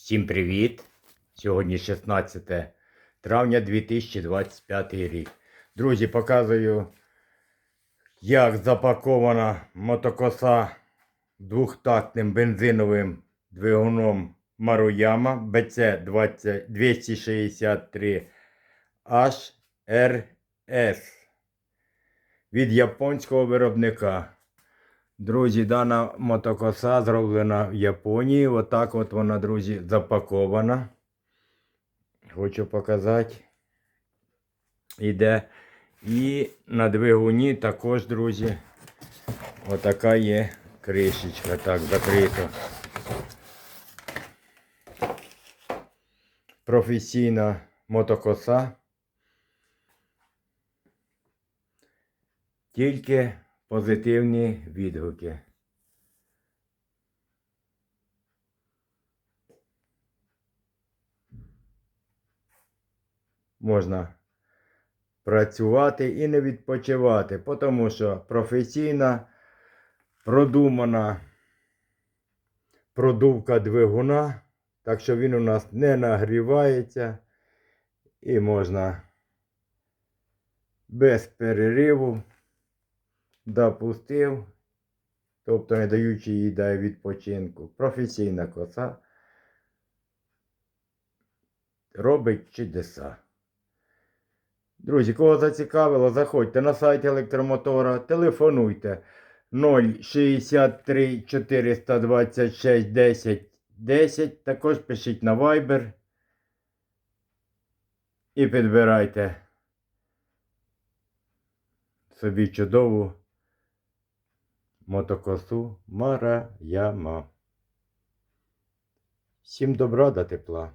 Всім привіт! Сьогодні 16 травня 2025 рік. Друзі, показую, як запакована мотокоса двохтактним бензиновим двигуном Маруяма BC 263 HRS від японського виробника. Друзі, дана мотокоса зроблена в Японії. Отак от вона, друзі, запакована. Хочу показати. Іде. І на двигуні також, друзі, отака є кришечка. Так, закрито. Професійна мотокоса. Тільки позитивні відгуки. Можна працювати і не відпочивати, тому що професійна, продумана продувка двигуна, так що він у нас не нагрівається і можна без перериву допустив, тобто не даючи їй дай відпочинку. Професійна коса робить чудеса. Друзі, кого зацікавило, заходьте на сайт електромотора, телефонуйте 063 426 10 10. Також пишіть на Viber і підбирайте собі чудову мотокосу Мараяма. Всім добра та тепла.